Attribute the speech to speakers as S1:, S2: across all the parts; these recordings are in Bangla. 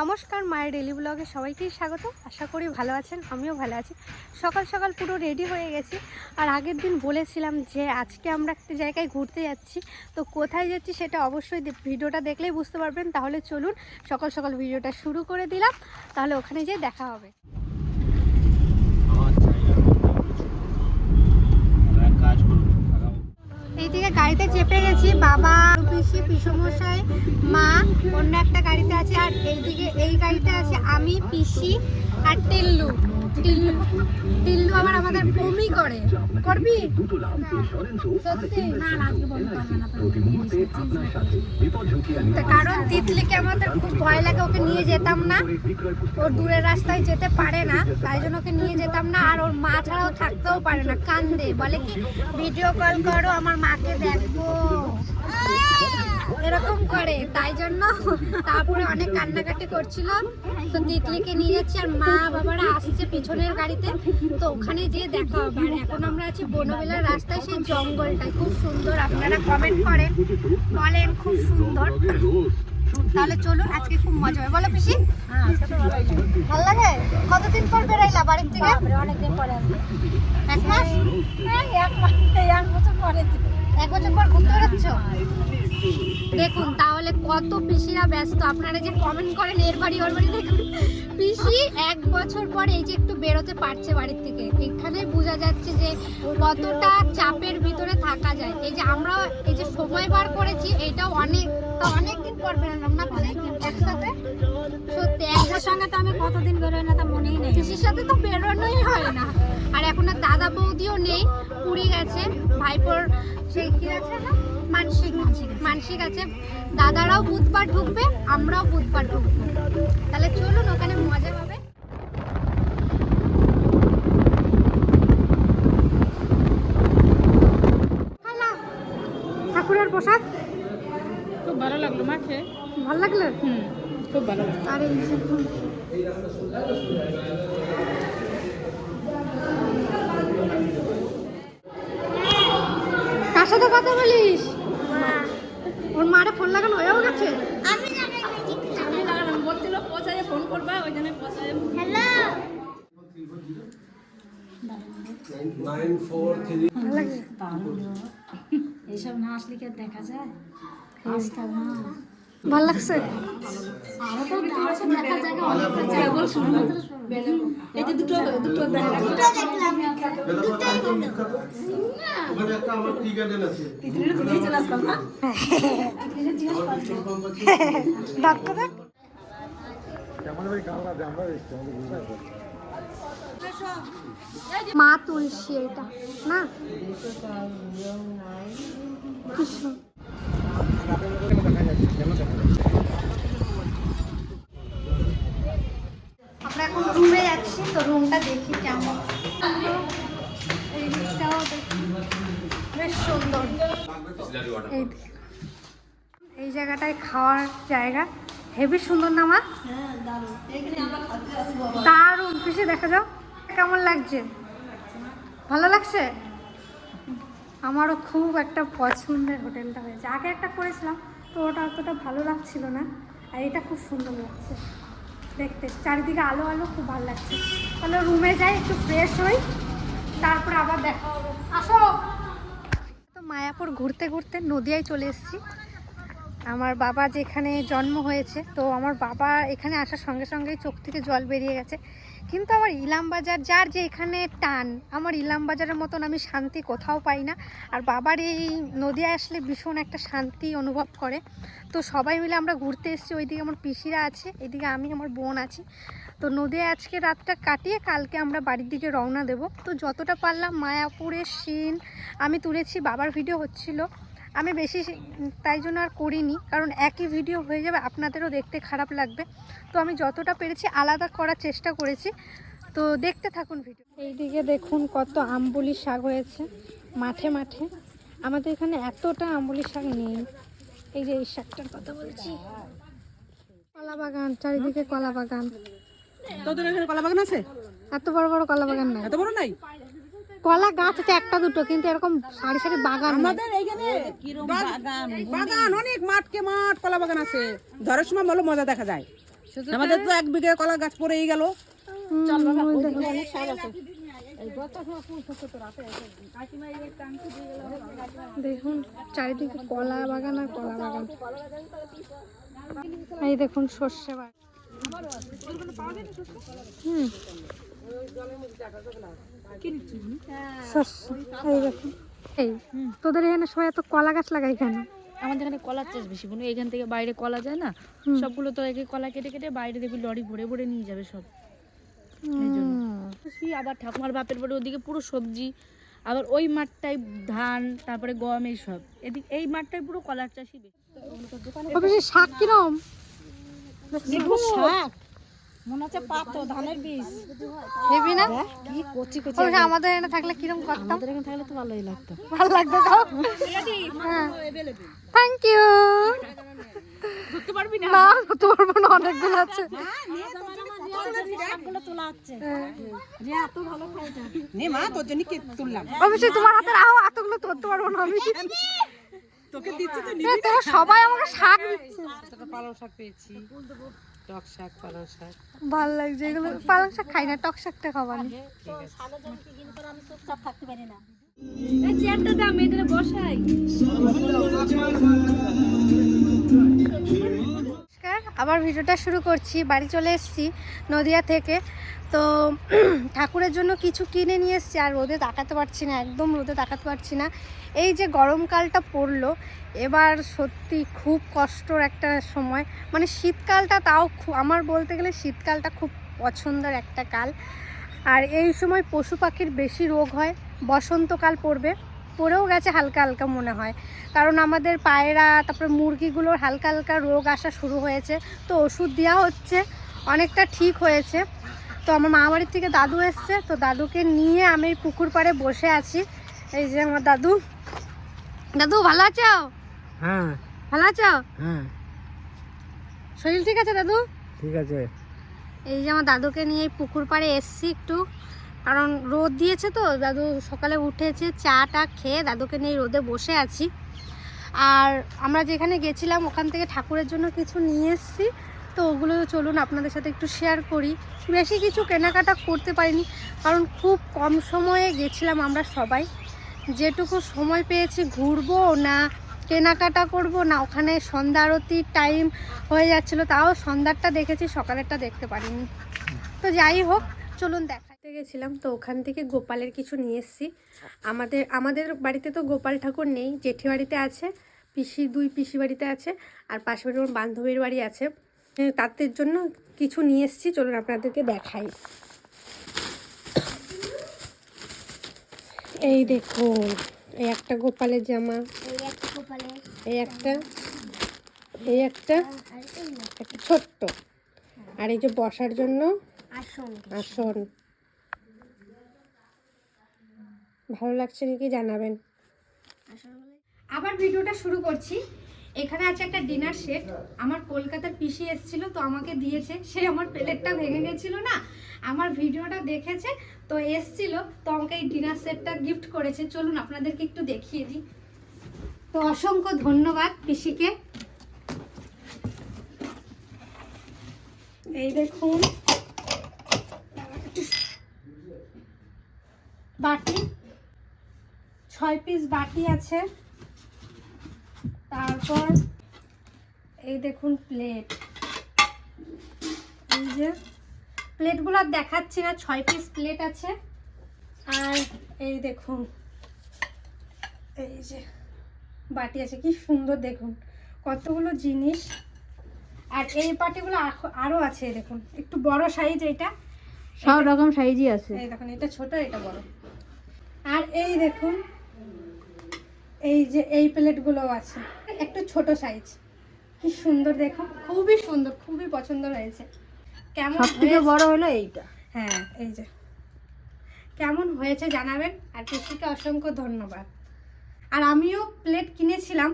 S1: নমস্কার, মায়ের ডেলি ব্লগে সবাইকেই স্বাগত। আশা করি ভালো আছেন, আমিও ভালো আছি। সকাল সকাল পুরো রেডি হয়ে গেছি। আর আগের দিন বলেছিলাম যে আজকে আমরা একটা জায়গায় ঘুরতে যাচ্ছি। তো কোথায় যাচ্ছি সেটা অবশ্যই ভিডিওটা দেখলেই বুঝতে পারবেন। তাহলে চলুন সকাল সকাল ভিডিওটা শুরু করে দিলাম। তাহলে ওখানে যেয়ে দেখা হবে
S2: আমার চাই আমরা এক কাজ করব আগামী
S1: এইদিকে গাড়িতে চেপে গেছি পিসি পিসমশাই মা অন্য একটা গাড়িতে আছে আর এইদিকে এই গাড়িতে আছে আমি, পিসি আর টিল্লু। টিল্লু টিল্লু আবার আমাদের বমি করে। করবি? কারণ তিতলিকে আমাদের খুব ভয় লাগে, ওকে নিয়ে যেতাম না। ও দূরের রাস্তায় যেতে পারে না, তাই জন্য ওকে নিয়ে যেতাম না। আর ওর মা ছাড়াও থাকতেও পারে না, কান্দে। বলে কি, ভিডিও কল করো, আমার মাকে দেখব। এরকম করে তাই জন্য তারপরে অনেক কান্নাকাটি করছিল। তো তিতলিকে নিয়ে যাচ্ছি আর মা বাবারা আসছে পিছনের গাড়িতে। তো ওখানে যেয়ে দেখা হবে। আর এখন আমরা আছি বনবেলার রাস্তায় সেই জঙ্গলটায়। খুব সুন্দর আপনারা কমেন্ট করেন বলেন খুব সুন্দর। তাহলে চলুন আজকে খুব মজা হবে। বলো পিসি। ভালো লাগে? কতদিন পর বেরাইলা বাড়ির থেকে?
S3: অনেকদিন পরে আসবে
S1: এক মাস?
S3: হ্যাঁ এক মাস এক বছর পরে
S1: দেখুন, তাহলে কত পিসিরা ব্যস্ত। আপনারা যে কমেন্ট করেন, এর বাড়ি, ওর বাড়ি, দেখুন। পিসি এক বছর পর এই যে একটু বেরোতে পারছে বাড়ির থেকে। এখানে বোঝা যাচ্ছে যে কতটা চাপের ভিতরে থাকা যায়। এই যে আমরা এই যে সময় বার করেছি, এটাও অনেক তা অনেক দিন পর বেরোলাম না একসাথে? সত্যি এক
S3: ওর সঙ্গে তো আমি কতদিন বেরোই না, তা মনেই নেই।
S1: পিসির সাথে তো বেরোনোই হয় না। আর এখন আর দাদা বৌদিও নেই পুরী গেছে ভাইপোর সেই কি আছে না? মানসিক মানসিক আছে। দাদারাও বুধবার ঢুকবে আমরাও বুধবার ঢুকবো। তাহলে চলুন ওখানে মজা হবে। ঠাকুরের প্রসাদ?
S3: খুব ভালো লাগল মা খেয়ে
S1: ভালো লাগল?
S3: হুম খুব ভালো লাগল।
S1: আর এই। কার সাথে কথা বলিস? ওর মারে ফোন লাগানো হয়েও গেছে?
S3: আমি লাগালাম বলছিল পৌঁছায় ফোন করবা ওই জন্য এইসব না আসলে কি দেখা যায়? আসতাম না।
S1: ভালো লাগছে?
S3: আরও তো অনেক কেবল শুধুমাত্র যে দুটো দুটো দেখলাম।
S2: ওখানে একটা আমার টি গার্ডেন আছে।
S3: পৃথিবীর তুলেই চলে আসতাম না
S1: ডাক্তার মা তুলসী এটা না? কৃষ্ণ। রুমটা দেখি কেমন। এই দিকটাও দেখি। বেশ সুন্দর। এই এই জায়গাটায় খাওয়ার জায়গা। হেভি সুন্দর না মা? দারুণ। পিছিয়ে দেখা যাও। কেমন লাগছে? ভালো লাগছে? আমারও খুব একটা পছন্দের হোটেলটা হয়েছে। আগে একটা করেছিলাম তো ওটা অতটা ভালো লাগছিল না আর এটা খুব সুন্দর লাগছে। দেখতে। চারিদিকে আলো আলো, খুব ভালো লাগছে। তাহলে রুমে যাই, একটু ফ্রেশ হই, তারপর আবার দেখা হবে। আসো! তো মায়াপুর ঘুরতে ঘুরতে নদিয়ায় চলে এসেছি। আমার বাবা যেখানে জন্ম হয়েছে, তো আমার বাবা এখানে আসার সঙ্গে সঙ্গেই চোখ থেকে জল বেরিয়ে গেছে। কিন্তু আমার ইলাম বাজার যার যে এখানে টান, আমার ইলাম বাজারের মতন আমি শান্তি কোথাও পাই না। আর বাবার এই নদিয়ায় আসলে ভীষণ একটা শান্তি অনুভব করে। তো সবাই মিলে আমরা ঘুরতে এসেছি, ওইদিকে আমার পিসিরা আছে, এদিকে আমি, আমার বোন আছি। তো নদিয়ায় আজকে রাতটা কাটিয়ে কালকে আমরা বাড়ির দিকে রওনা দেব। তো যতটা পারলাম মায়াপুরের সিন, আমি তুলেছি, বাবার ভিডিও হচ্ছিল। আমি বেশি তাই জন্য আর করিনি কারণ একই ভিডিও হয়ে যাবে আপনাদেরও দেখতে খারাপ লাগবে। তো আমি যতটা পেরেছি আলাদা করার চেষ্টা করেছি। তো দেখতে থাকুন ভিডিও এইদিকে দেখুন কত আম্বুলি শাক হয়েছে মাঠে মাঠে। আমাদের এখানে এতটা আম্বুলি শাক নেই। এই যে এই শাকটার কথা বলছি। কলা বাগান চারিদিকে কলা বাগান।
S4: তোদের এখানে কলা বাগান আছে?
S1: এত বড় বড় কলা বাগান নাই।
S4: এত বড় নাই?
S1: কলা গাছ আছে একটা দুটো কিন্তু এরকম সারি সারি বাগান
S4: আমাদের এইখানে বাগান বাগান অনেক মাঠকে মাঠ কলা বাগান আছে। ধরার সময় ভালো মজা দেখা যায়। আমাদের তো এক বিঘে কলা গাছ পড়েই গেল।
S1: দেখুন চারিদিকে কলা বাগান আর কলা বাগান। এই দেখুন সর্ষে বাগান। হুম। তোদের এখানে সবাই এত কলা গাছ লাগাই কেন?
S3: আমাদের এখানে কলার চাষ বেশি বোন এখান থেকে বাইরে কলা যায় না? সবগুলো তো একে কলা কেটে কেটে বাইরে দেখবি লরি ভরে ভরে নিয়ে যাবে সব। খুশি আবার ঠাকুমার বাপের বাড়ি ওদিকে পুরো সবজি আবার ওই মাঠটাই ধান তারপরে গম এই সব এদিক এই মাঠটাই পুরো কলার চাষই বেশি।
S1: শাক কিরম?
S3: শাক মনে হচ্ছে পাতো ধানের বীজ।
S1: হেবি না?
S3: কি কচি কচি
S1: অফিসে আমাদের এখানে থাকলে কিরম করতাম?
S3: আমাদের এখানে থাকলে তো ভালোই লাগতো।
S1: ভালো লাগতো তাও হ্যাঁ। থ্যাংক ইউ
S3: ধরতে পারবি না?
S1: না ধরতে পারব না অনেকগুলো আছে।
S3: হচ্ছে।
S1: হ্যাঁ।
S3: যে এত ভালো খাইটা
S4: নে মা তোর জন্য কি তুললাম।
S1: অবশ্যই তোমার হাতে রাখো এতগুলো ধরতে পারব না আমি।
S4: তোকে দিচ্ছি তো
S1: সবাই আমাকে শাক দিচ্ছে।
S4: পালং শাক পেয়েছি। টক শাক পালং শাক।
S1: ভালো লাগছে এগুলো পালং শাক খাই না টক শাকটা খাবার
S3: এই চেয়ারটা দাম মেয়েদের বসাই।
S1: আবার ভিডিওটা শুরু করছি, বাড়ি চলে এসেছি নদিয়া থেকে। তো ঠাকুরের জন্য কিছু কিনে নিয়ে এসেছি, আর রোদে তাকাতে পারছি না, একদম রোদে তাকাতে পারছি না। এই যে গরমকালটা পড়ল, এবার সত্যি খুব কষ্টর একটা সময়। মানে শীতকালটা তাও আমার বলতে গেলে শীতকালটা খুব পছন্দের একটা কাল। আর এই সময় পশু পাখির বেশি রোগ হয়, বসন্তকাল পড়বে। পড়েও গেছে হালকা হালকা মনে হয়। কারণ আমাদের পায়রা তারপরে মুরগিগুলোর হালকা হালকা রোগ আসা শুরু হয়েছে। তো ওষুধ দেওয়া হচ্ছে অনেকটা ঠিক হয়েছে। তো আমার মা বাড়ির থেকে দাদু এসছে তো দাদুকে নিয়ে আমি পুকুর পাড়ে বসে আছি। এই যে আমার দাদু। দাদু ভালো আছো?
S2: হ্যাঁ।
S1: ভালো আছো?
S2: হ্যাঁ।
S1: শরীর ঠিক আছে দাদু?
S2: ঠিক আছে।
S1: এই যে আমার দাদুকে নিয়ে পুকুর পাড়ে এসছি একটু। কারণ রোদ দিয়েছে তো, দাদু সকালে উঠেছে, চাটা খেয়ে দাদুকে নিয়ে রোদে বসে আছি। আর আমরা যেখানে গেছিলাম, ওখান থেকে ঠাকুরের জন্য কিছু নিয়ে এসেছি। তো ওগুলো চলুন আপনাদের সাথে একটু শেয়ার করি। বেশি কিছু কেনাকাটা করতে পারিনি, কারণ খুব কম সময়ে গেছিলাম আমরা সবাই। যেটুকু সময় পেয়েছি, ঘুরবো না, কেনাকাটা করব না, ওখানে সন্ধ্যা আরতির টাইম হয়ে যাচ্ছিল, তাও সন্ধ্যারটা দেখেছি, সকালেরটা দেখতে পারিনি। তো যাই হোক, চলুন দেখাতে গেছিলাম তো ওখান থেকে গোপালের কিছু নিয়ে এসেছি। আমাদের আমাদের বাড়িতে তো গোপাল ঠাকুর নেই জেঠি বাড়িতে আছে পিসি দুই পিসি বাড়িতে আছে আর পাশে বাড়ি আমার বান্ধবীর বাড়ি আছে। তাদের জন্য কিছু নিয়ে এসেছি চলুন আপনাদেরকে দেখাই। এই দেখুন এই একটা গোপালের জামা এই একটা এই একটা। একটা ছোট্ট আর এই যে বসার জন্য আসন। আসন। ভালো লাগছে নাকি জানাবেন? আবার ভিডিওটা শুরু করছি। এখানে আছে একটা ডিনার সেট আমার কলকাতার পিসি এসেছিল, তো আমাকে দিয়েছে। সে আমার প্লেটটা ভেঙে গেছিল না, আমার ভিডিওটা দেখেছে, তো এসছিল, তো আমাকে এই ডিনার সেটটা গিফট করেছে। চলুন আপনাদেরকে একটু দেখিয়ে দিই। তো অসংখ্য ধন্যবাদ পিসিকে। এই দেখুন। বাটি। ছয় পিস বাটি আছে। তারপর এই দেখুন প্লেট এই যে প্লেটগুলো আর দেখাচ্ছি না ছয় পিস প্লেট আছে। আর এই দেখুন এই যে বাটি আছে কি সুন্দর দেখুন কতগুলো জিনিস। আর এই বাটিগুলো আখ- আরও আছে দেখুন একটু বড় সাইজ এটা।
S3: সব রকম সাইজই আছে।
S1: এই দেখুন এটা ছোট এটা বড়। আর এই দেখুন এই যে এই প্লেটগুলো আছে। একটু ছোট সাইজ কি সুন্দর দেখো। খুবই সুন্দর খুবই পছন্দ হয়েছে। কেমন হয়েছে?
S3: বড় হলো এইটা।
S1: হ্যাঁ এই যে। কেমন হয়েছে জানাবেন? আর পিসিকে অসংখ্য ধন্যবাদ। আর আমিও প্লেট কিনেছিলাম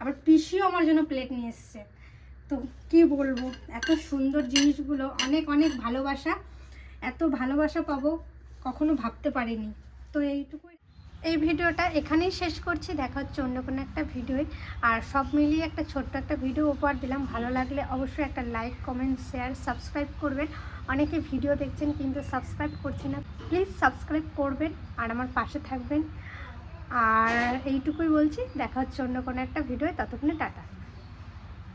S1: আবার পিসিও আমার জন্য প্লেট নিয়ে এসছে। তো কি বলব এত সুন্দর জিনিসগুলো অনেক অনেক ভালোবাসা। এত ভালোবাসা পাবো কখনো ভাবতে পারিনি। তো এইটুকুই এই ভিডিওটা এখানেই শেষ করছি। দেখা হচ্ছে অন্য কোনো একটা ভিডিওয়। আর সব মিলিয়ে একটা ছোট্ট একটা ভিডিও উপহার দিলাম। ভালো লাগলে অবশ্যই একটা লাইক কমেন্ট শেয়ার সাবস্ক্রাইব করবেন। অনেকে ভিডিও দেখছেন কিন্তু সাবস্ক্রাইব করছি না। প্লিজ সাবস্ক্রাইব করবেন আর আমার পাশে থাকবেন। আর এইটুকুই বলছি। দেখা হচ্ছে অন্য কোনো একটা ভিডিও ততক্ষণে টাটা।